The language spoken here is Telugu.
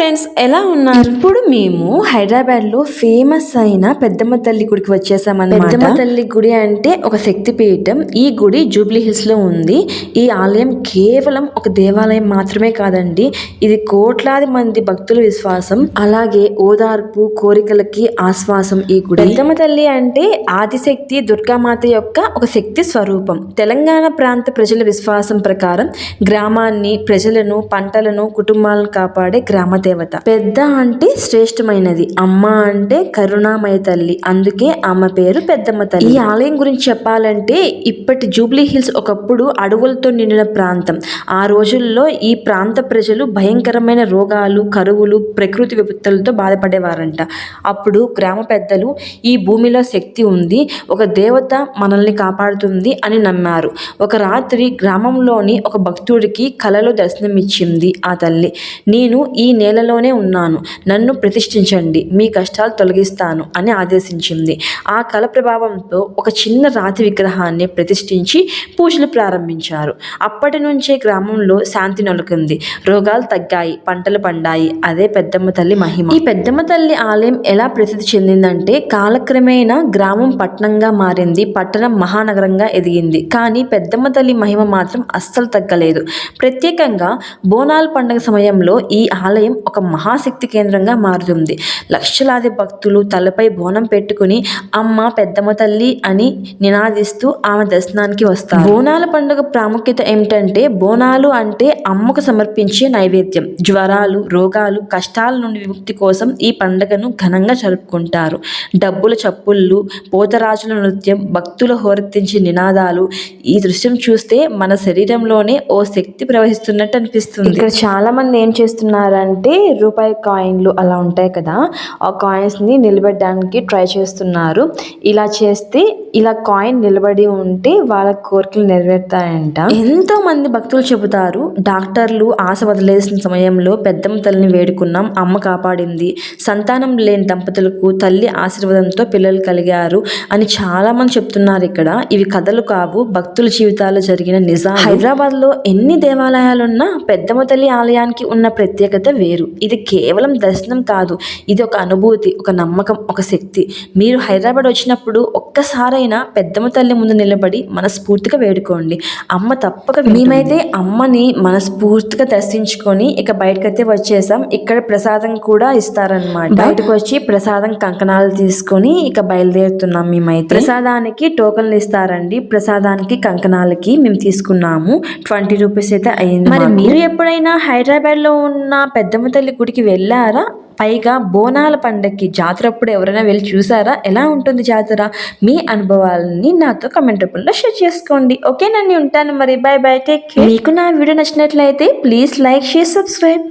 ఫ్రెండ్స్ ఎలా ఉన్నారు? ఇప్పుడు మేము హైదరాబాద్లో ఫేమస్ అయిన పెద్దమ్మ తల్లి గుడికి వచ్చేసామన్నమాట. పెద్దమ్మ తల్లి గుడి అంటే ఒక శక్తి పీఠం ఈ గుడి జూబ్లీ హిల్స్లో ఉంది. ఈ ఆలయం కేవలం ఒక దేవాలయం మాత్రమే కాదండి. ఇది కోట్లాది మంది భక్తుల విశ్వాసం. అలాగే ఓదార్పు కోరికలకి ఆశ్వాసం ఈ గుడి. పెద్దమ్మ తల్లి అంటే ఆదిశక్తి దుర్గామాత యొక్క ఒక శక్తి స్వరూపం. తెలంగాణ ప్రాంత ప్రజల విశ్వాసం ప్రకారం గ్రామాన్ని ప్రజలను పంటలను కుటుంబాలను కాపాడే గ్రామ దేవత. పెద్ద అంటే శ్రేష్టమైనది. అమ్మ అంటే కరుణామయ తల్లి. అందుకే ఆమె పేరు పెద్దమ్మ తల్లి. ఈ ఆలయం గురించి చెప్పాలంటే ఇప్పటి జూబ్లీ హిల్స్ ఒకప్పుడు అడవులతో నిండిన ప్రాంతం. ఆ రోజుల్లో ఈ ప్రాంత ప్రజలు భయంకరమైన రోగాలు కరువులు ప్రకృతి విపత్తులతో బాధపడేవారంట. అప్పుడు గ్రామ పెద్దలు ఈ భూమిలో శక్తి ఉంది. ఒక దేవత మనల్ని కాపాడుతుంది అని నమ్మారు. ఒక రాత్రి గ్రామంలోని ఒక భక్తుడికి కలలో దర్శనమిచ్చింది ఆ తల్లి. నేను ఈ నేలలోనే ఉన్నాను. నన్ను ప్రతిష్ఠించండి. మీ కష్టాలు తొలగిస్తాను అని ఆదేశించింది. ఆ కళ ప్రభావంతో ఒక చిన్న రాతి విగ్రహాన్ని ప్రతిష్ఠించి పూజలు ప్రారంభించారు. అప్పటి నుంచే గ్రామంలో శాంతి నెలకొంది. రోగాలు తగ్గాయి. పంటలు పండాయి. అదే పెద్దమ్మ తల్లి మహిమ. ఈ పెద్దమ్మ తల్లి ఆలయం ఎలా ప్రసిద్ధి చెందిందంటే కాలక్రమేణా గ్రామం పట్టణంగా మారింది. పట్టణం మహానగరంగా ఎదిగింది. కానీ పెద్దమ్మ తల్లి మహిమ మాత్రం అస్సలు తగ్గలేదు. ప్రత్యేకంగా బోనాల పండుగ సమయంలో ఈ ఆలయం ఒక మహాశక్తి కేంద్రంగా మారుతుంది. లక్షలాది భక్తులు తలపై బోనం పెట్టుకుని అమ్మ పెద్దమ్మ తల్లి అని నినాదిస్తూ ఆమె దర్శనానికి వస్తారు. బోనాల పండుగ ప్రాముఖ్యత ఏమిటంటే బోనాలు అంటే అమ్మకు సమర్పించే నైవేద్యం. జ్వరాలు రోగాలు కష్టాల నుండి విముక్తి కోసం ఈ పండుగను ఘనంగా జరుపుకుంటారు. డబ్బుల చప్పుళ్ళు పోతరాజుల నృత్యం భక్తుల హోరెత్తించే నినాదాలు ఈ దృశ్యం చూస్తే మన శరీరంలోనే ఓ శక్తి ప్రవహిస్తున్నట్టు అనిపిస్తుంది. ఇక్కడ చాలా మంది ఏం చేస్తున్నారంటే రూపాయి కాయిన్లు అలా ఉంటాయి కదా ఆ కాయిన్స్ని నిలబెట్టడానికి ట్రై చేస్తున్నారు. ఇలా చేస్తే ఇలా కాయిన్ నిలబడి ఉంటే వాళ్ళ కోరికలు నెరవేరుతాయంట. ఎంతో మంది భక్తులు చెబుతారు డాక్టర్లు ఆశ వదిలేసిన సమయంలో పెద్దమ్మ తల్లిని వేడుకున్నాం అమ్మ కాపాడింది సంతానం లేని దంపతులకు తల్లి ఆశీర్వాదంతో పిల్లలు కలిగారు అని చాలా మంది చెప్తున్నారు ఇక్కడ. ఇవి కథలు కావు భక్తుల జీవితాల్లో జరిగిన నిజం హైదరాబాద్లో ఎన్ని దేవాలయాలున్నా పెద్దమ్మ తల్లి ఆలయానికి ఉన్న ప్రత్యేకత వేరు. ఇది కేవలం దర్శనం కాదు. ఇది ఒక అనుభూతి ఒక నమ్మకం ఒక శక్తి. మీరు హైదరాబాద్ వచ్చినప్పుడు ఒక్కసారైనా పెద్దమ్మ తల్లి ముందు నిలబడి మనస్ఫూర్తిగా వేడుకోండి. అమ్మ తప్పక మేమైతే అమ్మని మనస్ఫూర్తిగా దర్శించుకొని ఇక బయటకైతే వచ్చేసాం. ఇక్కడ ప్రసాదం కూడా ఇస్తారనమాట బయటకు వచ్చి ప్రసాదం కంకణాలు తీసుకొని ఇక బయలుదేరుతున్నాం మేమైతే. ప్రసాదానికి టోకన్లు ఇస్తారండి. ప్రసాదానికి కంకణాలకి మేము తీసుకున్నాము. ట్వంటీ రూపీస్ అయితే అయింది మరి మీరు ఎప్పుడైనా హైదరాబాద్లో ఉన్న పెద్దమ్మ తల్లి గుడికి వెళ్ళారా? పైగా బోనాల పండగకి జాతర అప్పుడు ఎవరైనా వెళ్ళి చూసారా? ఎలా ఉంటుంది జాతర? మీ అనుభవాలని నాతో కమెంట్ రూపంలో షేర్ చేసుకోండి. ఓకే నన్ను ఉంటాను మరి. బాయ్ బాయ్ టేక్ మీకు నా వీడియో నచ్చినట్లయితే ప్లీజ్ లైక్ షేర్ సబ్స్క్రైబ్.